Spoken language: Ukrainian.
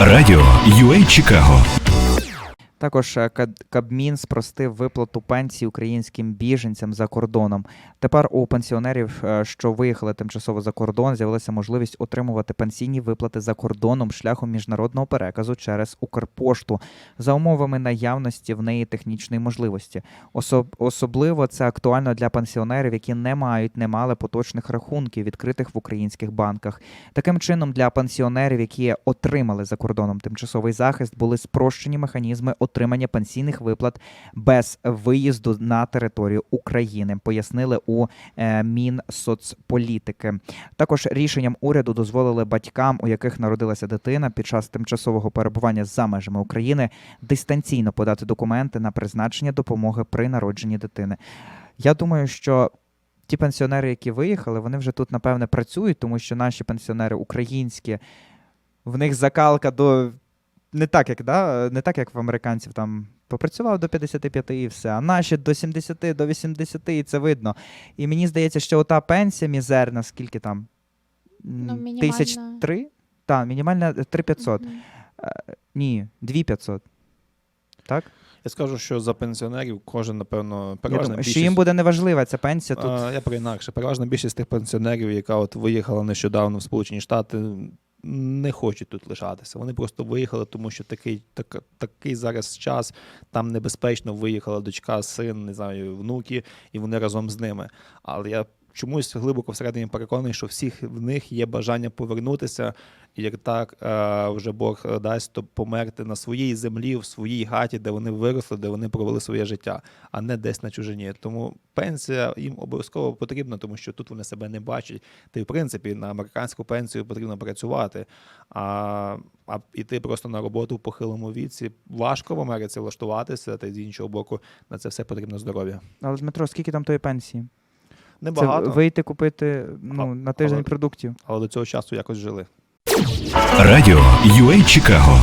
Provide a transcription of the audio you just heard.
Радіо UA Чикаго Також е, Кабмін спростив виплату пенсій українським біженцям за кордоном. Тепер у пенсіонерів, е, що виїхали тимчасово за кордон, з'явилася можливість отримувати пенсійні виплати за кордоном шляхом міжнародного переказу через Укрпошту за умовами наявності в неї технічної можливості. Особ- особливо це актуально для пенсіонерів, які не мають, не мали поточних рахунків, відкритих в українських банках. Таким чином, для пенсіонерів, які отримали за кордоном тимчасовий захист, були спрощені механізми отримання пенсійних виплат без виїзду на територію України, пояснили у е, Мінсоцполітики. Також рішенням уряду дозволили батькам, у яких народилася дитина під час тимчасового перебування за межами України, дистанційно подати документи на призначення допомоги при народженні дитини. Я думаю, що ті пенсіонери, які виїхали, вони вже тут, напевне, працюють, тому що наші пенсіонери українські, в них закалка до. Не так, як, да? не так, як в американців там попрацював до 55 і все, а наші до 70, до 80, і це видно. І мені здається, що ота пенсія мізерна, скільки там? Ну, Тисяч три? Так, мінімальна 3500. Мгм. Ні, 2500. Так? Я скажу, що за пенсіонерів кожен, напевно, Я переважна думаю, більшість... що їм буде неважлива ця пенсія тут. А, я про інакше. Переважна більшість тих пенсіонерів, яка от виїхала нещодавно в Сполучені Штати, не хочуть тут лишатися. Вони просто виїхали, тому що такий, так, такий зараз час, там небезпечно виїхала дочка, син, не знаю, внуки, і вони разом з ними. Але я чомусь глибоко всередині переконаний, що всіх в них є бажання повернутися, і як так е, вже Бог дасть, то померти на своїй землі, в своїй хаті, де вони виросли, де вони провели своє життя, а не десь на чужині. Тому пенсія їм обов'язково потрібна, тому що тут вони себе не бачать. Та й в принципі на американську пенсію потрібно працювати. А, а іти просто на роботу в похилому віці важко в Америці влаштуватися, та й з іншого боку, на це все потрібно здоров'я. Але Дмитро, скільки там тої пенсії? Небагато, Це вийти купити ну, А- на тиждень але- продуктів. але до цього часу якось жили. Радіо UA Чикаго